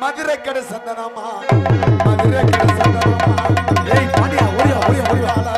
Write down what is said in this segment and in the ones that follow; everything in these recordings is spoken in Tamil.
மதுரை கடை சந்தனமா மதுரை கடை சந்தனமா ஏய் பாடியா ஓடியா ஓடியா ஓடியா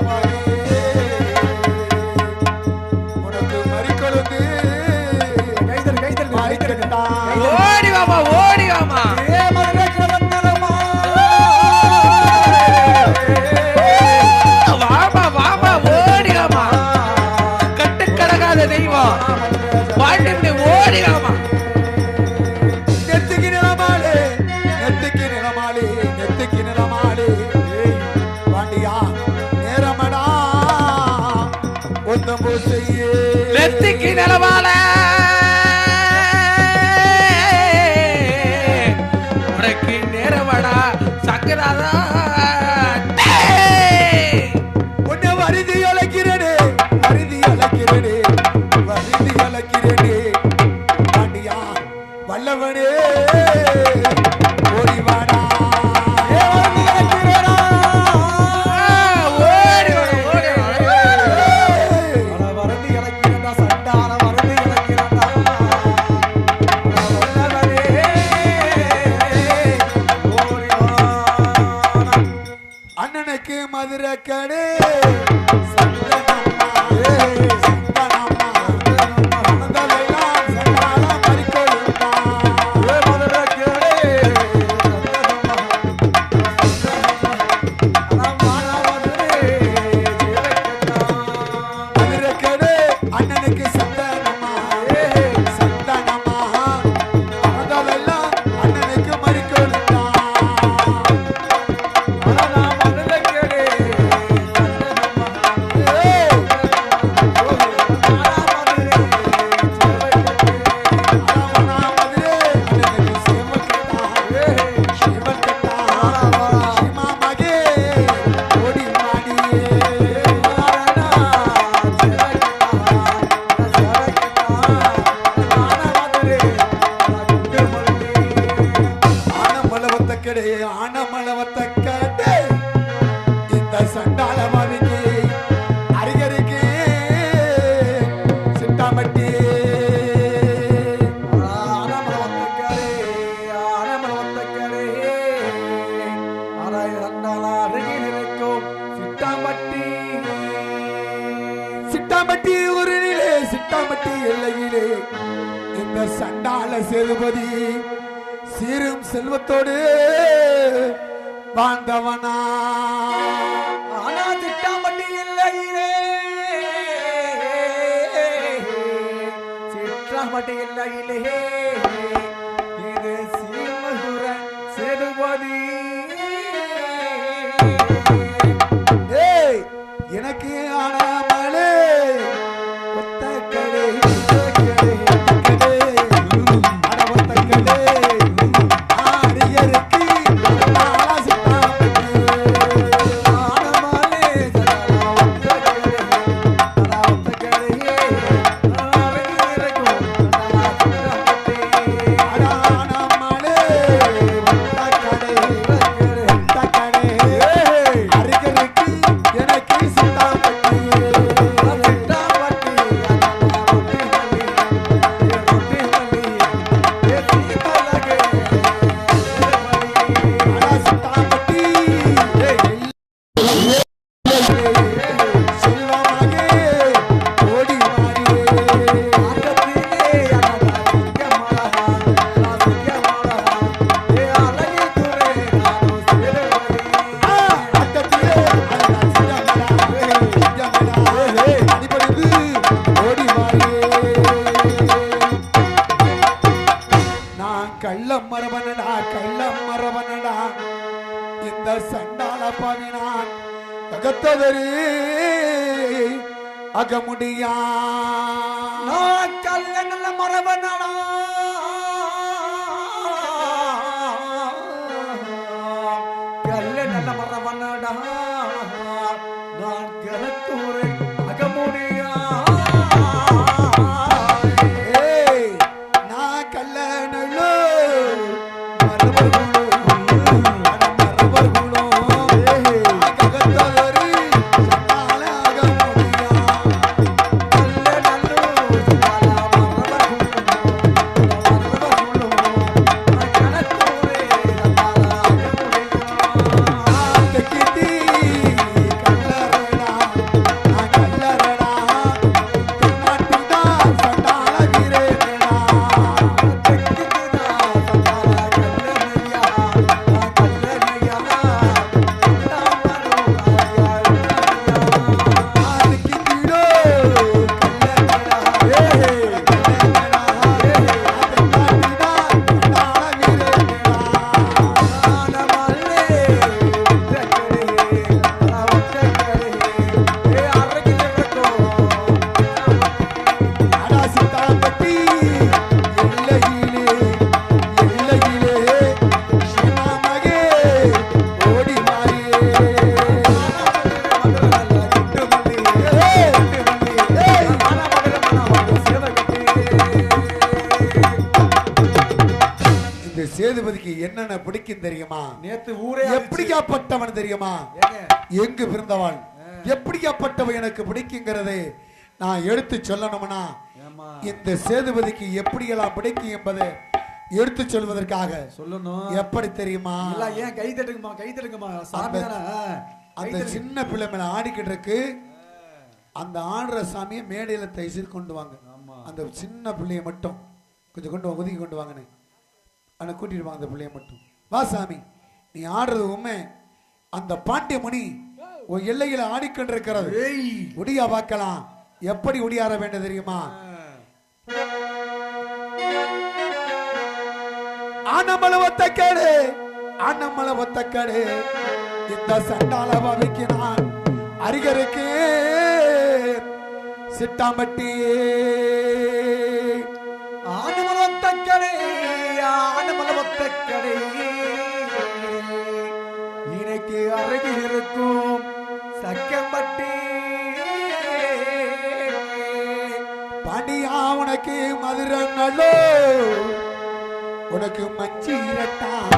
தொடு வாழ்ந்தவனா. ஆனா திட்டமட்டி இல்லையிலே சிற்றமட்டி இல்லையிலே இது சீமகுர சிறுபதி எனக்கு நான் கள்ள மரபனடா கள்ள மரபனடா. இந்த சண்டால பாவினான் அகத்தவரி அகமுடியா நான் கள்ள நல்ல மரபனடா. கல்ல நல்ல மரபனடா. நான் கலத்தூரை அகமுடி Thank you. சேதுபதிக்கு என்னென்ன பிடிக்கும் தெரியுமா? நேத்து ஊரே எப்படியாப்பட்டவன் தெரியுமா? எங்கு பிறந்தவன் எப்படியாப்பட்டவன் எனக்கு பிடிக்குங்கிறது நான் எடுத்து சொல்லணும்னா இந்த சேதுபதிக்கு எப்படியெல்லாம் பிடிக்கும் என்பதை எடுத்து சொல்வதற்காக. சொல்லணும். எப்படி தெரியுமா? ஏன் கை தட்டுங்கம்மா கை தட்டுங்கம்மா சாமி அந்த-. சின்ன பிள்ளை மேல ஆடிக்கிட்டு இருக்கு. அந்த ஆடுற சாமியை மேடையில தைசில் கொண்டு வாங்க. ஆமா. அந்த சின்ன பிள்ளைய மட்டும் கொஞ்சம் கொண்டு ஒதுக்கி கொண்டு வாங்கண்ணே அவனை கூட்டிட்டு வாங்க அந்த பிள்ளைய மட்டும். வா சாமி. நீ ஆடுறது உண்மை. அந்த பாண்டியமணி உன் எல்லையில ஆடிக்கொண்டிருக்கிறது. ஒடியா பார்க்கலாம். எப்படி ஒடியார வேண்டும் தெரியுமா? ஆனமல ஒத்த கேடு ஆனமல ஒத்த கேடு இந்த சண்டால பாவிக்கு நான் அருகருக்கு. சிட்டாம்பட்டி வந்தாலோ உனக்கு மஞ்சீரத்தான்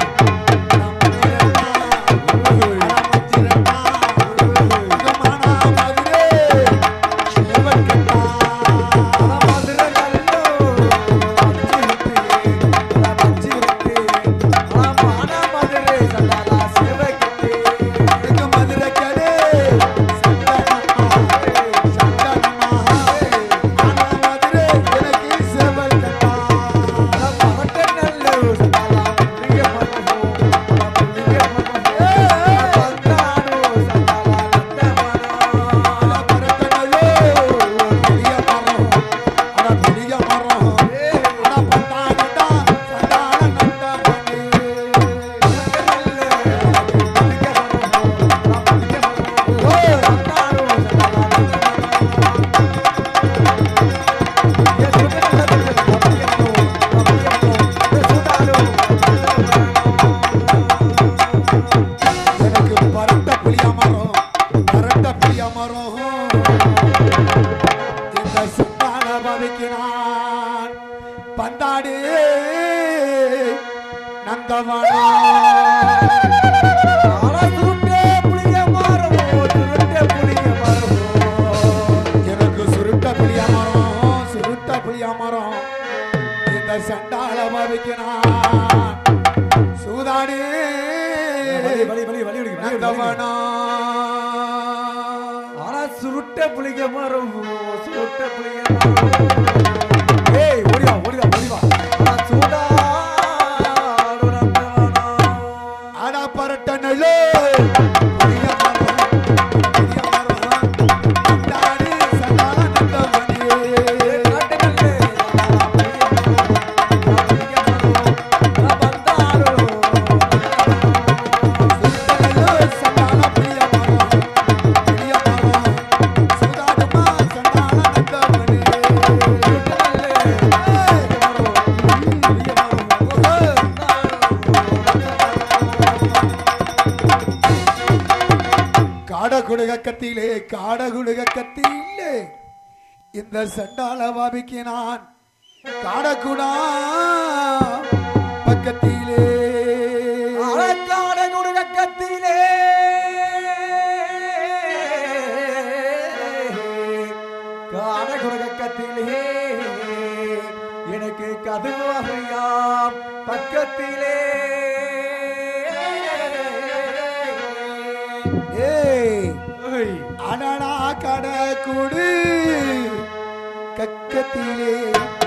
எனக்கு சுருட்ட புளிய மரம் சுருட்ட புளிய மரம் கத்தியிலே காடகுடுக கத்தியிலே இந்த சண்டாள பாபிக்கு நான் காடகுடா. பக்கத்தில் கடகுடு கக்கத்திலே கக்கத்திலே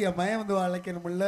என் மயம் வந்து அழைக்கணும்ல